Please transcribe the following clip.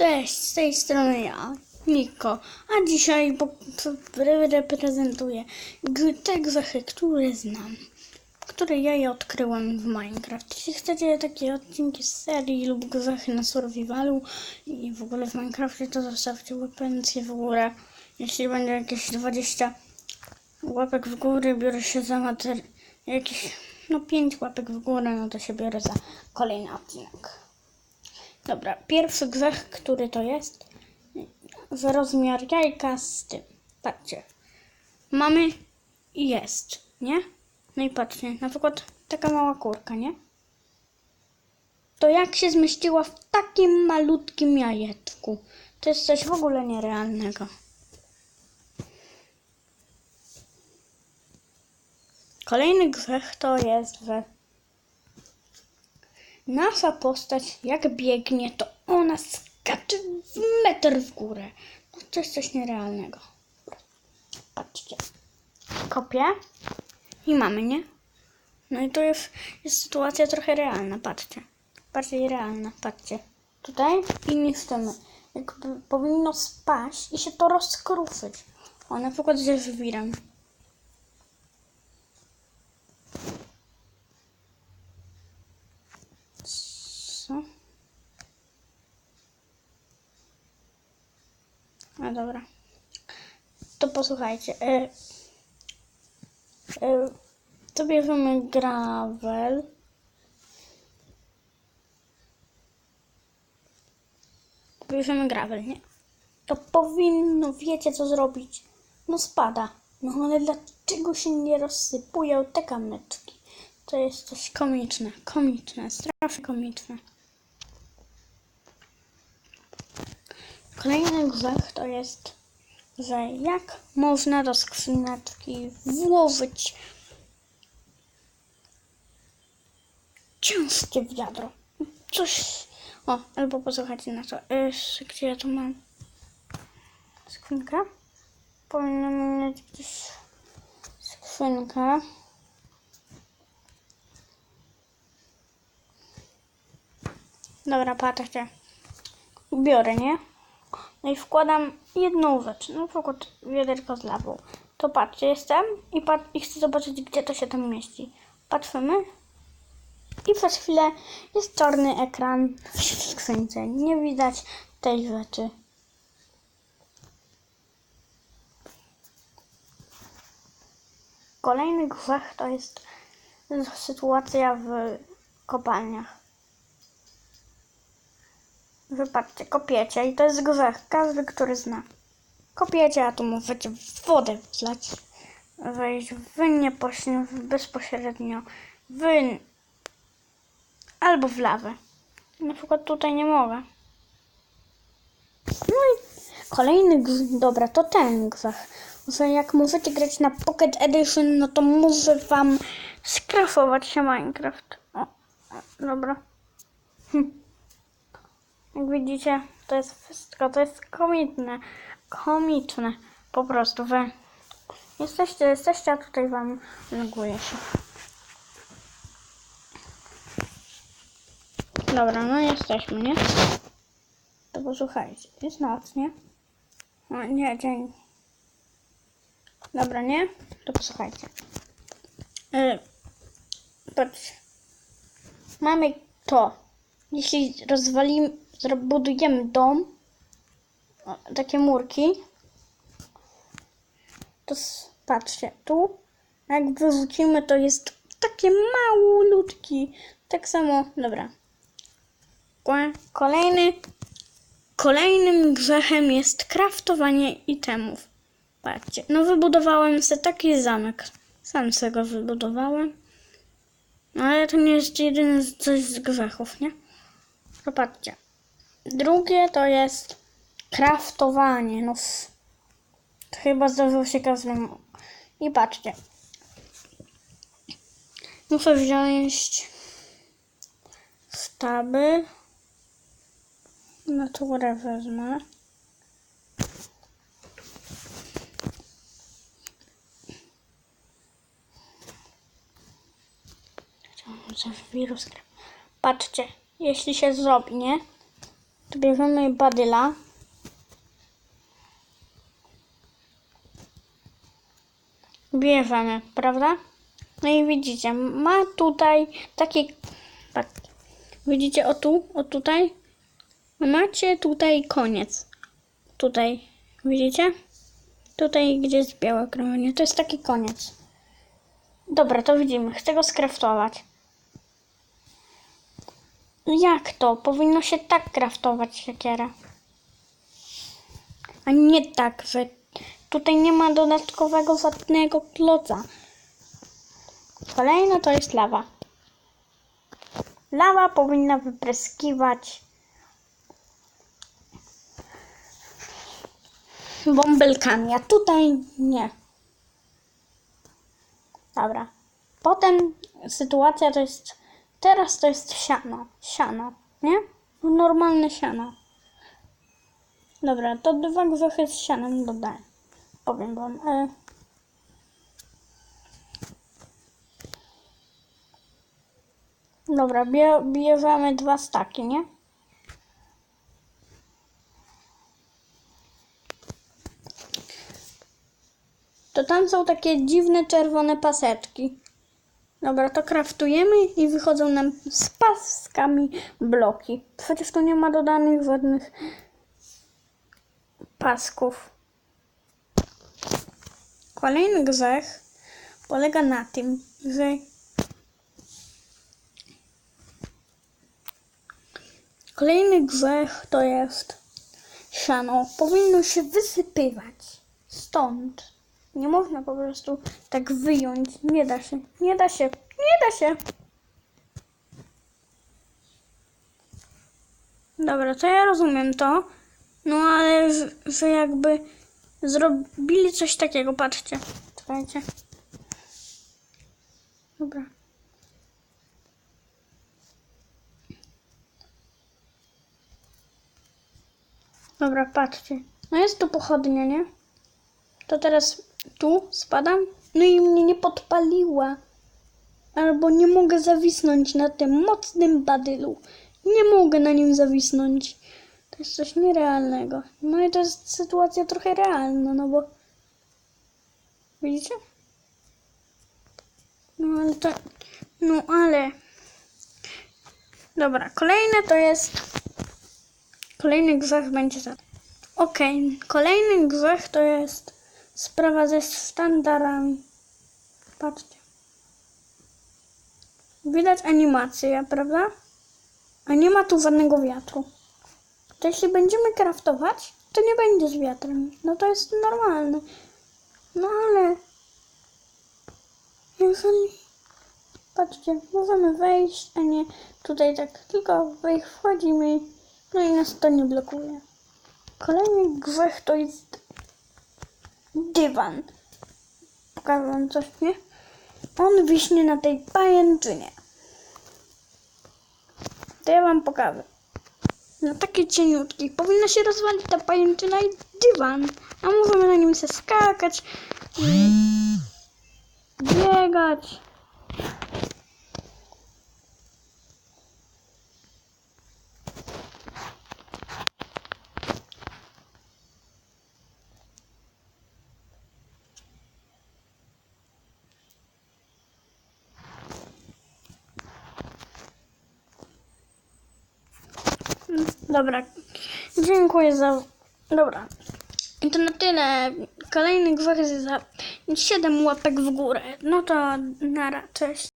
Cześć, z tej strony ja, Niko, a dzisiaj reprezentuję grzechy, które znam, które ja je odkryłem w Minecraft. Jeśli chcecie takie odcinki z serii lub grzechy na survivalu i w ogóle w Minecrafcie, to zostawcie łapencję w górę. Jeśli będzie jakieś 20 łapek w górę, biorę się za materi- jakieś, no 5 łapek w górę, no to się biorę za kolejny odcinek. Dobra, pierwszy grzech, który to jest, że rozmiar jajka z tym. Patrzcie. Mamy i jest, nie? No i patrzcie, na przykład taka mała kurka, nie? To jak się zmieściła w takim malutkim jajeczku? To jest coś w ogóle nierealnego. Kolejny grzech to jest, że Nasza postać, jak biegnie, to ona skacze w metr w górę. No to jest coś nierealnego. Patrzcie. Kopię i mamy, nie? No i to jest, jest sytuacja trochę realna, patrzcie. Bardziej realna, patrzcie. Tutaj i niszczymy. Jakby powinno spaść i się to rozkruszyć. O, na przykład ze żwirem. Co? A dobra. To posłuchajcie. E, e, to bierzemy gravel. Bierzemy gravel, nie? To powinno, wiecie co zrobić? No spada. No ale dlaczego się nie rozsypują te kamyczki? To jest coś komiczne, komiczne, strasznie komiczne. Kolejny grzech to jest, że jak można do skrzyneczki włożyć ciężkie wiadro. Coś. O, albo posłuchajcie na to. Yy, gdzie ja tu mam skrzynkę? Powinnam mieć gdzieś skrzynkę. Dobra, patrzcie. Biorę, nie? No i wkładam jedną rzecz, na przykład wiaderko z lawą. To patrzcie, jestem i, pat- i chcę zobaczyć, gdzie to się tam mieści. Patrzymy i przez chwilę jest czarny ekran w skrzynce. Nie widać tej rzeczy. Kolejny grzech to jest sytuacja w kopalniach. Wypatrzcie, kopiecie i to jest grzech. Każdy, który zna. Kopiecie, a tu możecie wodę wlać. Wejść w nie pośrednio, bezpośrednio. W... Albo w lawę. Na przykład tutaj nie mogę. No i kolejny. Dobra, to ten grzech. Że jak możecie grać na Pocket Edition, no to może wam skrafować się Minecraft. O, o dobra. Hm. Jak widzicie, to jest wszystko, to jest komiczne, komiczne, po prostu, wy jesteście, jesteście, a tutaj wam loguje się. Dobra, no jesteśmy, nie? To posłuchajcie, jest noc, nie? O, nie, dzień. Dobra, nie? To posłuchajcie. Yy, patrzcie. Mamy to. Jeśli rozwalimy, budujemy dom, takie murki, to patrzcie, tu, jak wyrzucimy, to jest takie małutki. Tak samo, dobra. Ko- Kolejny, kolejnym grzechem jest kraftowanie itemów. Patrzcie, no wybudowałem sobie taki zamek. Sam sobie go wybudowałem. No ale to nie jest jedyny coś z grzechów, nie? Popatrzcie. Drugie to jest kraftowanie. No, chyba zdarzyło się każdemu. I patrzcie. Muszę wziąć sztaby. Naturę wezmę. Chciałam coś wirus. Patrzcie, jeśli się zrobi, nie? Tu bierzemy badyla. Bierzemy, prawda? No i widzicie, ma tutaj taki... Tak. Widzicie o tu, o tutaj? Macie tutaj koniec. Tutaj, widzicie? Tutaj, gdzie jest białe krążenie, to jest taki koniec. Dobra, to widzimy. Chcę go skraftować. Jak to? Powinno się tak kraftować siekierę. A nie tak, że tutaj nie ma dodatkowego zacnego kloca. Kolejne to jest lawa. Lawa powinna wypryskiwać bąbelkami, a tutaj nie. Dobra. Potem sytuacja to jest. Teraz to jest siano. Siano, nie? Normalne siano. Dobra, to dwa grzechy z sianem dodaję. Powiem wam. E... Dobra, bie, bierzemy dwa staki, nie? To tam są takie dziwne czerwone paseczki. Dobra, to kraftujemy i wychodzą nam z paskami bloki. Przecież tu nie ma dodanych żadnych pasków. Kolejny grzech polega na tym, że kolejny grzech to jest siano. Powinno się wysypywać stąd. Nie można po prostu tak wyjąć. Nie da się. Nie da się. Nie da się. Dobra, to ja rozumiem to. No ale że, jakby zrobili coś takiego, patrzcie. Czekajcie. Dobra. Dobra, patrzcie. No jest tu pochodnia, nie? To teraz tu spadam. No i mnie nie podpaliła. Albo nie mogę zawisnąć na tym mocnym badylu. Nie mogę na nim zawisnąć. To jest coś nierealnego. No i to jest sytuacja trochę realna, no bo... Widzicie? No ale to... No ale... Dobra, kolejne to jest... Kolejny grzech będzie za... Okej, kolejny grzech to jest sprawa ze sztandarami. Patrzcie. Widać animację, prawda? A nie ma tu żadnego wiatru. To jeśli będziemy kraftować, to nie będzie z wiatrem. No to jest normalne. No ale... Jeżeli... Patrzcie, możemy wejść, a nie tutaj tak tylko wejść, wchodzimy, no i nas to nie blokuje. Kolejny grzech to jest dywan. Pokażę wam coś, nie? On wiśnie na tej pajęczynie. To ja wam pokażę. No takie cieniutki. Powinna się rozwalić ta pajęczyna i dywan. A możemy na nim się skakać i biegać. Dobra. Dziękuję za. Dobra. I to na tyle. Kolejny jest za 7 łapek w górę. No to nara, cześć.